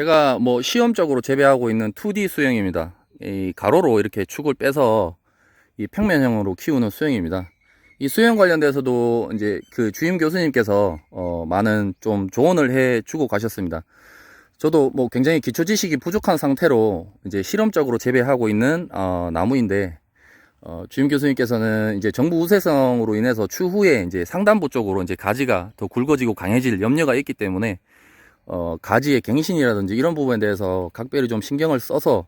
예, 제가 뭐 시험적으로 재배하고 있는 2D 수영입니다. 이 가로로 이렇게 축을 빼서 이 평면형으로 키우는 수영입니다. 이 수영 관련돼서도 이제 그 주임 교수님께서 어 많은 좀 조언을 해 주고 가셨습니다. 저도 뭐 굉장히 기초 지식이 부족한 상태로 이제 실험적으로 재배하고 있는 어 나무인데 어 주임 교수님께서는 이제 정부 우세성으로 인해서 추후에 이제 상단부 쪽으로 이제 가지가 더 굵어지고 강해질 염려가 있기 때문에 어, 가지의 갱신이라든지 이런 부분에 대해서 각별히 좀 신경을 써서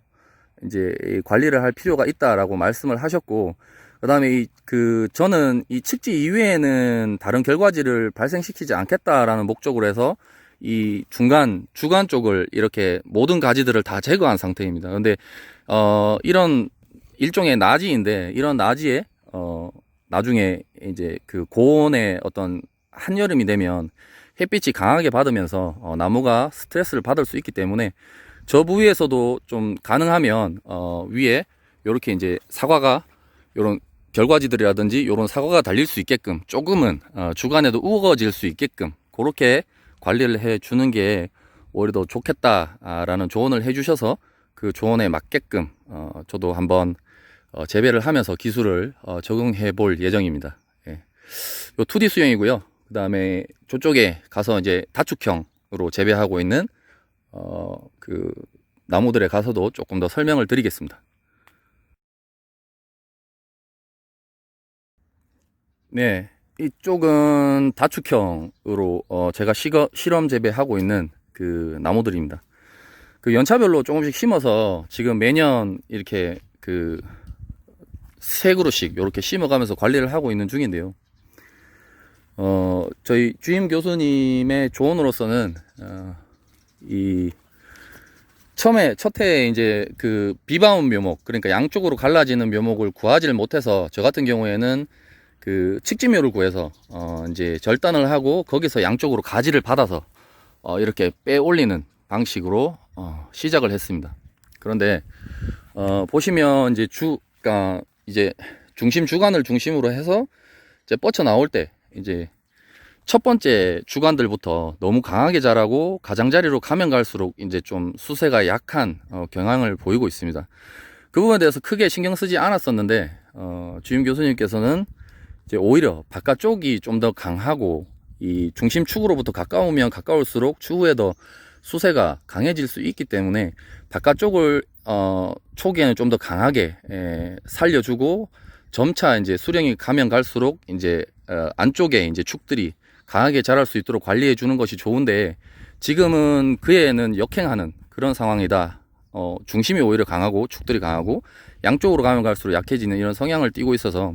이제 이 관리를 할 필요가 있다라고 말씀을 하셨고, 그 다음에 이, 그, 저는 이 측지 이외에는 다른 결과지를 발생시키지 않겠다라는 목적으로 해서 이 중간, 주간 쪽을 이렇게 모든 가지들을 다 제거한 상태입니다. 근데, 어, 이런 일종의 나지인데, 이런 나지에, 어, 나중에 이제 그 고온의 어떤 한여름이 되면 햇빛이 강하게 받으면서 어, 나무가 스트레스를 받을 수 있기 때문에 저 부위에서도 좀 가능하면 어, 위에 이렇게 이제 사과가 이런 결과지들이라든지 이런 사과가 달릴 수 있게끔 조금은 어, 주간에도 우거질 수 있게끔 그렇게 관리를 해 주는 게 오히려 더 좋겠다라는 조언을 해 주셔서 그 조언에 맞게끔 어, 저도 한번 어, 재배를 하면서 기술을 어, 적용해 볼 예정입니다. 예. 요 2D 수영이고요. 그 다음에 저쪽에 가서 이제 다축형으로 재배하고 있는 어 그 나무들에 가서도 조금 더 설명을 드리겠습니다. 네, 이쪽은 다축형으로 어 제가 시거, 실험 재배하고 있는 그 나무들입니다. 그 연차별로 조금씩 심어서 지금 매년 이렇게 그 세 그루씩 이렇게 심어가면서 관리를 하고 있는 중인데요. 어, 저희 주임 교수님의 조언으로서는, 어, 이, 처음에, 첫 해에 이제 그 비바운 묘목, 그러니까 양쪽으로 갈라지는 묘목을 구하지를 못해서, 저 같은 경우에는 그 칡지묘를 구해서, 어, 이제 절단을 하고, 거기서 양쪽으로 가지를 받아서, 어, 이렇게 빼 올리는 방식으로, 어, 시작을 했습니다. 그런데, 어, 보시면 이제 주, 그니까, 이제 중심 주간을 중심으로 해서, 이제 뻗쳐 나올 때, 이제 첫 번째 주간들부터 너무 강하게 자라고 가장자리로 가면 갈수록 이제 좀 수세가 약한 어, 경향을 보이고 있습니다. 그 부분에 대해서 크게 신경 쓰지 않았었는데 어, 주임 교수님께서는 이제 오히려 바깥쪽이 좀 더 강하고 이 중심축으로부터 가까우면 가까울수록 추후에 더 수세가 강해질 수 있기 때문에 바깥쪽을 어, 초기에는 좀 더 강하게 에, 살려주고 점차 이제 수령이 가면 갈수록 이제 어, 안쪽에 이제 축들이 강하게 자랄 수 있도록 관리해 주는 것이 좋은데 지금은 그에는 역행하는 그런 상황이다. 어, 중심이 오히려 강하고 축들이 강하고 양쪽으로 가면 갈수록 약해지는 이런 성향을 띠고 있어서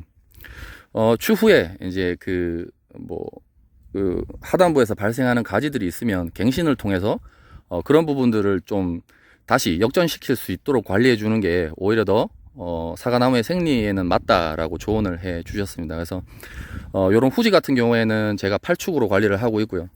어, 추후에 이제 그 뭐 그 하단부에서 발생하는 가지들이 있으면 갱신을 통해서 어, 그런 부분들을 좀 다시 역전시킬 수 있도록 관리해 주는 게 오히려 더 어, 사과나무의 생리에는 맞다라고 조언을 해 주셨습니다. 그래서 어, 요런 후지 같은 경우에는 제가 8축으로 관리를 하고 있고요.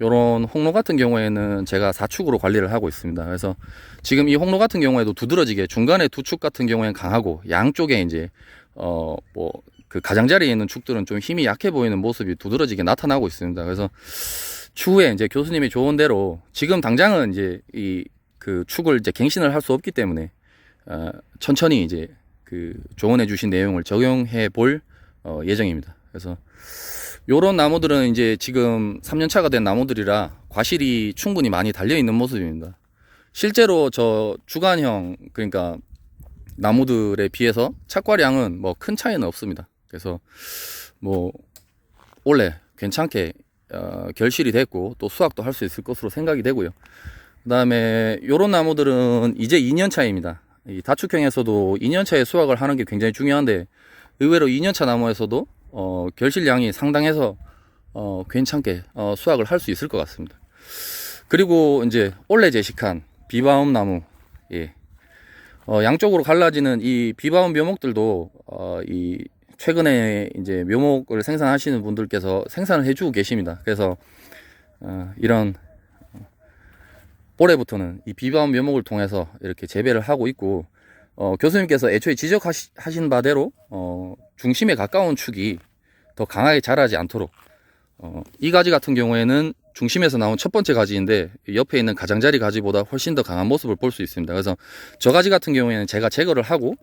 요런 홍로 같은 경우에는 제가 4축으로 관리를 하고 있습니다. 그래서 지금 이 홍로 같은 경우에도 두드러지게 중간에 두 축 같은 경우에는 강하고 양쪽에 이제 어 뭐 그 가장자리에 있는 축들은 좀 힘이 약해 보이는 모습이 두드러지게 나타나고 있습니다. 그래서 추후에 이제 교수님이 좋은 대로 지금 당장은 이제 이 그 축을 이제 갱신을 할 수 없기 때문에 어, 천천히 이제 그 조언해 주신 내용을 적용해 볼 어, 예정입니다. 그래서 요런 나무들은 이제 지금 3년차가 된 나무들이라 과실이 충분히 많이 달려 있는 모습입니다. 실제로 저 주간형 그러니까 나무들에 비해서 착과량은 뭐 큰 차이는 없습니다. 그래서 뭐 원래 괜찮게 어, 결실이 됐고 또 수확도 할 수 있을 것으로 생각이 되고요. 그 다음에 요런 나무들은 이제 2년 차입니다. 이 다축형에서도 2년 차에 수확을 하는 게 굉장히 중요한데 의외로 2년 차 나무에서도 어, 결실량이 상당해서 어, 괜찮게 어, 수확을 할 수 있을 것 같습니다. 그리고 이제 올해 제식한 비바움 나무, 예. 어, 양쪽으로 갈라지는 이 비바움 묘목들도 어, 이 최근에 이제 묘목을 생산하시는 분들께서 생산을 해주고 계십니다. 그래서 어, 이런 올해부터는 이 비바움 묘목을 통해서 이렇게 재배를 하고 있고 어, 교수님께서 애초에 지적하신 바대로 어, 중심에 가까운 축이 더 강하게 자라지 않도록 어, 이 가지 같은 경우에는 중심에서 나온 첫 번째 가지인데 옆에 있는 가장자리 가지보다 훨씬 더 강한 모습을 볼 수 있습니다. 그래서 저 가지 같은 경우에는 제가 제거를 하고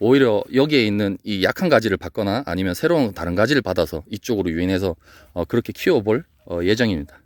오히려 여기에 있는 이 약한 가지를 받거나 아니면 새로운 다른 가지를 받아서 이쪽으로 유인해서 어, 그렇게 키워볼 어, 예정입니다.